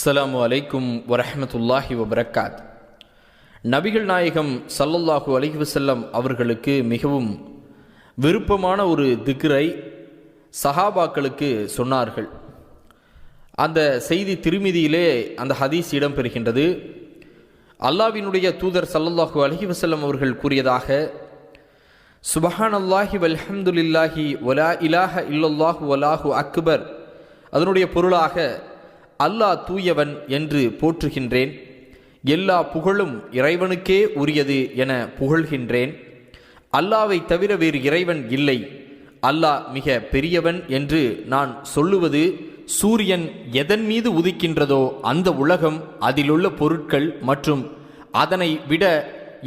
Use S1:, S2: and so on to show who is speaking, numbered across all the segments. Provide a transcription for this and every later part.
S1: அஸ்ஸலாமு அலைக்கும் வரஹ்மத்துல்லாஹி வபரக்காத். நபிகள் நாயகம் சல்லல்லாஹு அலைஹி வஸல்லம் அவர்களுக்கு மிகவும் விருப்பமான ஒரு திக்ரை சஹாபாக்களுக்கு சொன்னார்கள். அந்த செய்தி திருமிதியிலே அந்த ஹதீஸ் இடம்பெறுகின்றது. அல்லாவினுடைய தூதர் சல்லல்லாஹு அலஹி வசல்லம் அவர்கள் கூறியதாக சுபஹான் அல்லாஹி வல்ஹம்துலில்லாஹி ஒலா இலாஹ இல்லல்லாஹு வலாஹு அக்பர். அதனுடைய பொருளாக அல்லாஹ் தூயவன் என்று போற்றுகின்றேன். எல்லா புகழும் இறைவனுக்கே உரியது என புகழ்கின்றேன். அல்லாவை தவிர வேறு இறைவன் இல்லை. அல்லாஹ் மிக பெரியவன் என்று நான் சொல்லுவது சூரியன் எதன் மீது உதிக்கின்றதோ அந்த உலகம் அதிலுள்ள பொருட்கள் மற்றும் அதனை விட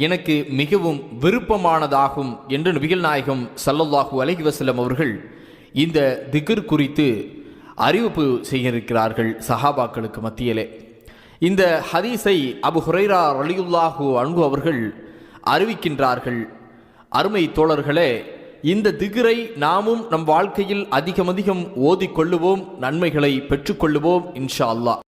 S1: எனக்கு மிகவும் விருப்பமானதாகும் என்று நபிகள் நாயகம் சல்லல்லாஹு அலஹி வசலம் அவர்கள் இந்த திகர் குறித்து அறிவிப்பு செய்திருக்கிறார்கள் சஹாபாக்களுக்கு மத்தியிலே. இந்த ஹதீஸை அபு ஹுரைரா ரலியுல்லாஹு அன்பு அவர்கள் அறிவிக்கின்றார்கள். அருமை தோழர்களே இந்த திகிரை நாமும் நம் வாழ்க்கையில் அதிகம் அதிகம் ஓதிக்கொள்ளுவோம் நன்மைகளை பெற்றுக்கொள்ளுவோம் இன்ஷா அல்லாஹ்.